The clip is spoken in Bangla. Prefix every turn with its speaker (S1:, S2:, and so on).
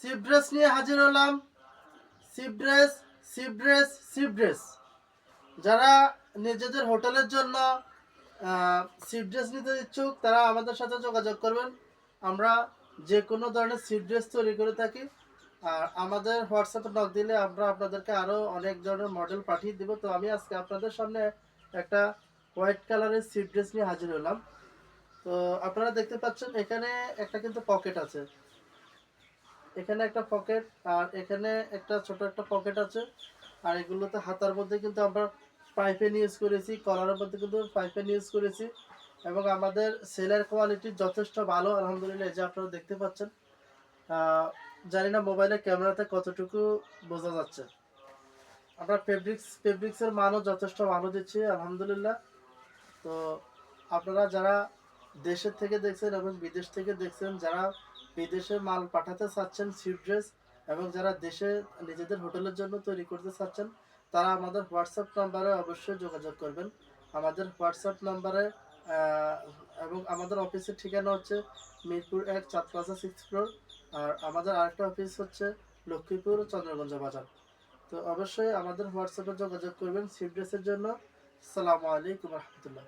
S1: সিপ ড্রেস নিয়ে হাজির হলাম। সিপ ড্রেস সিপ ড্রেস সিপ ড্রেস যারা নিজেদের হোটেলের জন্য সিপ ড্রেস নিতে ইচ্ছুক, তারা আমাদের সাথে যোগাযোগ করবেন। আমরা যে কোনো ধরনের সিপ ড্রেস তৈরি করে থাকি। আর আমাদের হোয়াটসঅ্যাপে নক দিলে আমরা আপনাদেরকে আরও অনেক ধরনের মডেল পাঠিয়ে দেবো। তো আমি আজকে আপনাদের সামনে একটা হোয়াইট কালারের সিপ ড্রেস নিয়ে হাজির হলাম। তো আপনারা দেখতে পাচ্ছেন, এখানে একটা কিন্তু পকেট আছে। এখানে একটা পকেট আর এখানে একটা ছোট একটা পকেট আছে। আর এগুলোতে হাতার মধ্যে কিন্তু আমরা পাইপেন ইউজ করেছি, কলারের মধ্যে কিন্তু পাইপেন ইউজ করেছি। এবং আমাদের সেলের কোয়ালিটি যথেষ্ট ভালো, আলহামদুলিল্লাহ যে আপনারা দেখতে পাচ্ছেন। জানি না মোবাইলে ক্যামেরাতে কতটুকু বোঝা যাচ্ছে। আমরা ফেব্রিক্স ফেব্রিক্সের মানও যথেষ্ট ভালো দিচ্ছি, আলহামদুলিল্লাহ। তো আপনারা যারা দেশের থেকে দেখছেন এবং বিদেশ থেকে দেখছেন, যারা বিদেশে মাল পাঠাতে চাচ্ছেন সিপ ড্রেস এবং যারা দেশে নিজেদের হোটেলের জন্য তৈরি করতে চাচ্ছেন, তারা আমাদের হোয়াটসঅ্যাপ নাম্বারে অবশ্যই যোগাযোগ করবেন। আমাদের হোয়াটসঅ্যাপ নাম্বারে এবং আমাদের অফিসের ঠিকানা হচ্ছে মিরপুর এক প্লাজা সিক্স ফ্লোর আর আমাদের আরেকটা অফিস হচ্ছে লক্ষ্মীপুর চন্দ্রগঞ্জ বাজার। তো অবশ্যই আমাদের হোয়াটসঅ্যাপে যোগাযোগ করবেন সিপ ড্রেসের জন্য। সালামু আলাইকুম রহমতুল্লাহ।